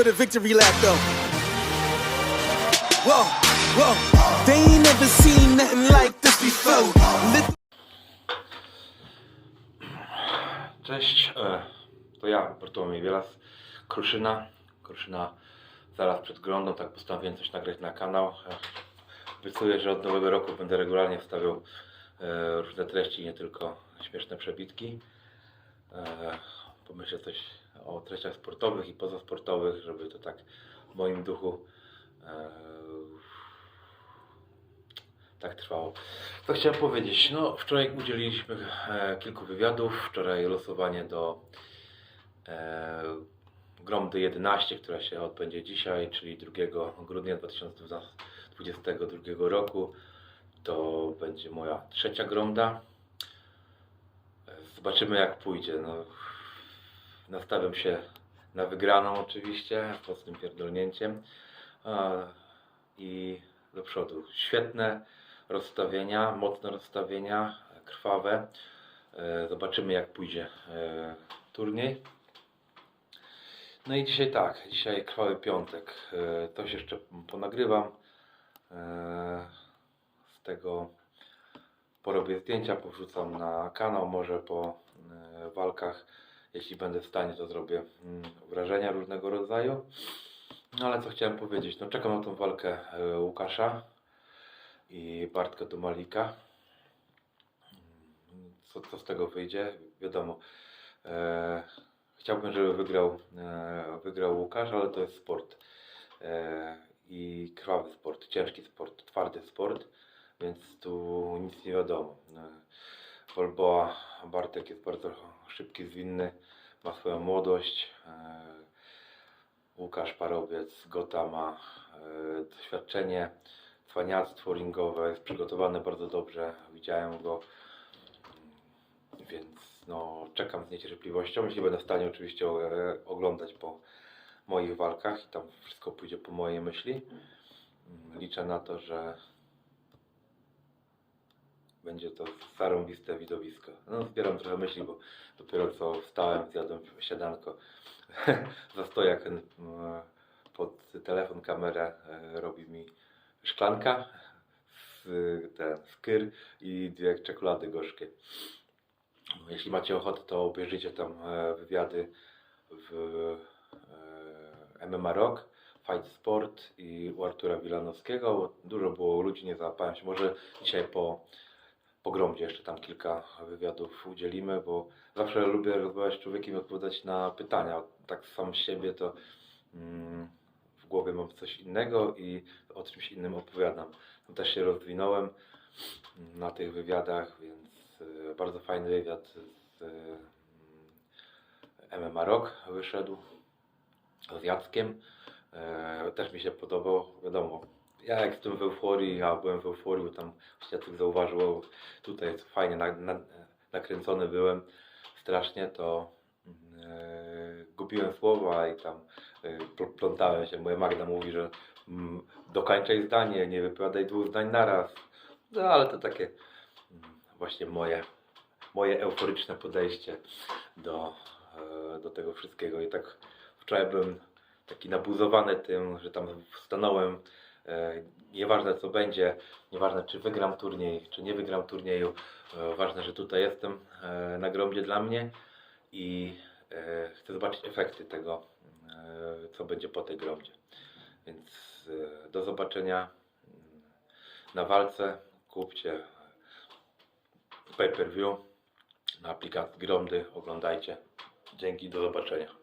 for the victory lap though. Whoa, whoa. They ain't never seen nothing like this before. Cześć, e, to ja, Bartłomiej Wielas, Kruszyna. Kruszyna zaraz przed Grądą, tak postanowiłem coś nagrać na kanał. E, Obiecuję, że od nowego roku będę regularnie wstawiał e, różne treści, nie tylko śmieszne przebitki. Pomyślę coś o treściach sportowych i pozasportowych, żeby to tak w moim duchu e, tak trwało. Co chciałem powiedzieć? No, wczoraj udzieliliśmy e, kilku wywiadów. Wczoraj losowanie do e, Gromdy 11, która się odbędzie dzisiaj, czyli 2 grudnia 2022 roku. To będzie moja trzecia Gromda. Zobaczymy jak pójdzie. No, nastawiam się na wygraną oczywiście, z mocnym pierdolnięciem. I do przodu. Świetne rozstawienia, mocne rozstawienia, krwawe. E, Zobaczymy jak pójdzie e, turniej. No i dzisiaj tak, dzisiaj krwawy piątek. E, Coś jeszcze ponagrywam. Z tego porobię zdjęcia, powrzucam na kanał, może po walkach, jeśli będę w stanie, to zrobię mm, wrażenia różnego rodzaju. No ale co chciałem powiedzieć, no czekam na tą walkę e, Łukasza i Bartka Domalika. Co, co z tego wyjdzie? Wiadomo. E, chciałbym, żeby wygrał, e, wygrał Łukasz, ale to jest sport. E, I krwawy sport, ciężki sport, twardy sport, więc tu nic nie wiadomo. E, Wolboa Bartek jest bardzo szybki, zwinny, ma swoją młodość. E, Łukasz Parowiec, Gota ma e, doświadczenie, cwaniactwo ringowe, jest przygotowany bardzo dobrze, widziałem go, więc no, czekam z niecierpliwością, jeśli będę w stanie oczywiście e, oglądać po moich walkach i tam wszystko pójdzie po mojej myśli. Liczę na to, że będzie to zarąbiste widowisko. No, zbieram trochę myśli, bo dopiero co wstałem, zjadłem śniadanko. Zastojak ten, mm, pod telefon, kamerę e, robi mi szklanka, z, ten, skyr i dwie czekolady gorzkie. No, Jeśli macie ochotę, to obejrzyjcie tam e, wywiady w e, MMA Rock, Fight Sport i u Artura Wilanowskiego. Dużo było ludzi, nie załapałem się. Może dzisiaj po, po gromdzie jeszcze tam kilka wywiadów udzielimy, bo zawsze lubię rozmawiać z człowiekiem i odpowiadać na pytania. Tak sam siebie to mm, w głowie mam coś innego i o czymś innym opowiadam. Tam też się rozwinąłem mm, na tych wywiadach, więc e, bardzo fajny wywiad z e, MMA Rock wyszedł z Jackiem. E, też mi się podobał, wiadomo. Ja jak jestem w euforii, ja byłem w euforii, bo tam Jacek zauważył, tutaj fajnie na, na, nakręcony byłem strasznie, to e, gubiłem słowa i tam pl- plątałem się. Moja Magda mówi, że mm, dokończaj zdanie, nie wypowiadaj dwóch zdań naraz. No ale to takie mm, właśnie moje, moje euforyczne podejście do, e, do tego wszystkiego. I tak wczoraj byłem taki nabuzowany tym, że tam stanąłem. E, nieważne co będzie, nieważne czy wygram turniej, czy nie wygram turnieju, e, ważne, że tutaj jestem e, na gromdzie dla mnie i chcę zobaczyć efekty tego, co będzie po tej gromdzie. Więc do zobaczenia mm, na walce. Kupcie pay per view na aplikacji Gromdy. Oglądajcie. Dzięki, do zobaczenia.